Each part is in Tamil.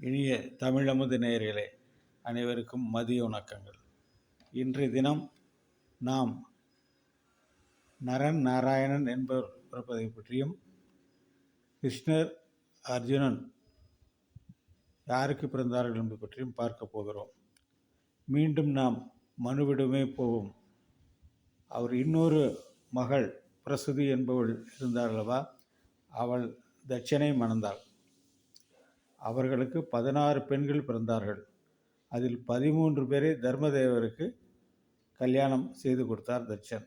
இனிய தமிழமுது நேயர்களே அனைவருக்கும் மதிய வணக்கங்கள். இன்றைய தினம் நாம் நரன் நாராயணன் என்பவர் பிறப்பதை பற்றியும் கிருஷ்ணர் அர்ஜுனன் யாருக்கு பிறந்தார்கள் என்பது பற்றியும் பார்க்க போகிறோம். மீண்டும் நாம் மனுவிடமே போவோம். அவர் இன்னொரு மகள் பிரசுதி என்பவள் இருந்தார்களவா அவள் தட்சனை மணந்தாள். அவர்களுக்கு பதினாறு பெண்கள் பிறந்தார்கள். அதில் பதிமூன்று பேரை தர்மதேவருக்கு கல்யாணம் செய்து கொடுத்தார் தட்சன்.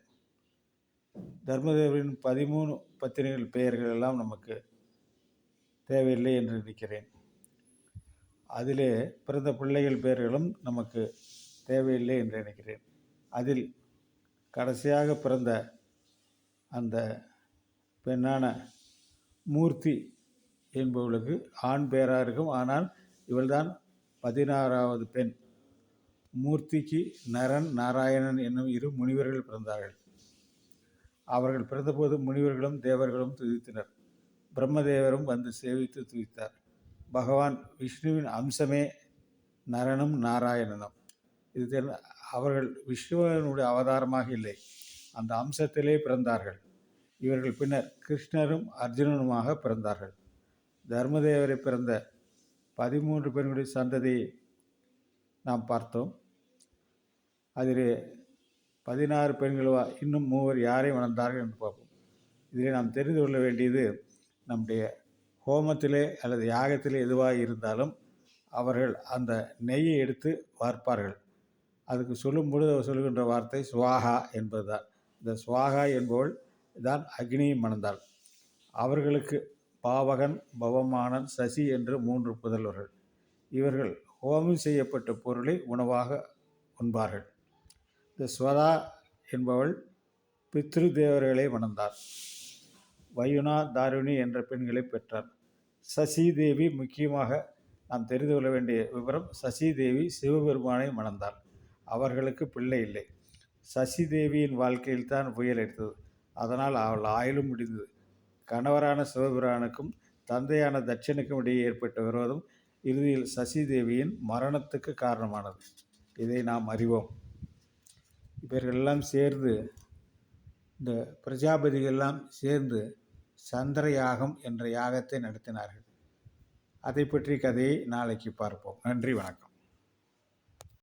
தர்மதேவரின் பதிமூணு பத்திரிகைகள் பெயர்கள் எல்லாம் நமக்கு தேவையில்லை என்று நினைக்கிறேன். அதிலே பிறந்த பிள்ளைகள் பெயர்களும் நமக்கு தேவையில்லை என்று நினைக்கிறேன். அதில் கடைசியாக பிறந்த அந்த பெண்ணான மூர்த்தி என்பவளுக்கு ஆண் பேராக இருக்கும். ஆனால் இவள்தான் பதினாறாவது பெண். மூர்த்திக்கு நரன் நாராயணன் என்னும் இரு முனிவர்கள் பிறந்தார்கள். அவர்கள் பிறந்தபோது முனிவர்களும் தேவர்களும் துதித்தனர். பிரம்மதேவரும் வந்து சேவித்து துதித்தார். பகவான் விஷ்ணுவின் அம்சமே நரனும் நாராயணனும். இது அவர்கள் விஷ்ணுவனுடைய அவதாரமாக இல்லை. அந்த அம்சத்திலே பிறந்தார்கள். இவர்கள் பின்னர் கிருஷ்ணரும் அர்ஜுனனுமாக பிறந்தார்கள். தர்மதேவரை பிறந்த பதிமூன்று பெண்களுடைய சந்ததியை நாம் பார்த்தோம். அதில் பதினாறு பெண்களவா இன்னும் மூவர் யாரை வளர்ந்தார்கள் என்று பார்ப்போம். இதில் நாம் தெரிந்து கொள்ள வேண்டியது நம்முடைய ஹோமத்திலே அல்லது யாகத்திலே எதுவாக இருந்தாலும் அவர்கள் அந்த நெய்யை எடுத்து வார்ப்பார்கள் அதுக்கு சொல்லும் பொழுது அவர் சொல்கின்ற வார்த்தை சுவாகா என்பதுதான். இந்த சுவாகா என்பவள் தான் அக்னியை மணந்தாள். அவர்களுக்கு பாவகன் பவமானன் சசி என்று மூன்று புதல்வர்கள். இவர்கள் ஹோமம் செய்யப்பட்ட பொருளை உணவாக உண்பார்கள். இந்த ஸ்வதா என்பவள் பித்ரு தேவர்களை மணந்தார் வயுனா தாருணி என்ற பெண்களை பெற்றார். சசி தேவி முக்கியமாக நாம் தெரிந்து கொள்ள வேண்டிய விவரம் சசி தேவி சிவபெருமானை மணந்தார் அவர்களுக்கு பிள்ளை இல்லை. சசி தேவியின் வாழ்க்கையில் தான் புயல் எடுத்தது. அதனால் அவள் ஆயுளும் முடிந்தது. கணவரான சிவபிரானுக்கும் தந்தையான தட்சனுக்கும் இடையே ஏற்பட்ட விரோதம் இறுதியில் சசிதேவியின் மரணத்துக்கு காரணமானது. இதை நாம் அறிவோம். இவர்களெல்லாம் சேர்ந்து இந்த பிரஜாபதிகள்லாம் சேர்ந்து சந்திர யாகம் என்ற யாகத்தை நடத்தினார்கள். அதை பற்றி கதையை நாளைக்கு பார்ப்போம். நன்றி வணக்கம்.